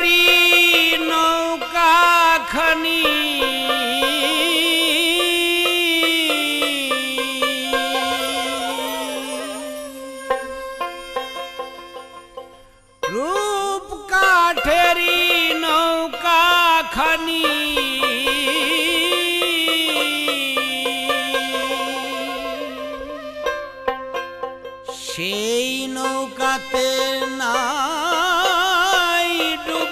করি নৌকা খনি। রূপ কাঠেরি নৌকা খনি। সেই নৌকাতে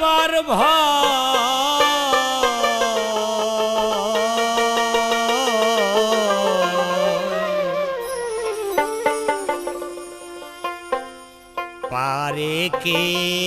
ভয় পারে কে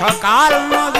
chocar no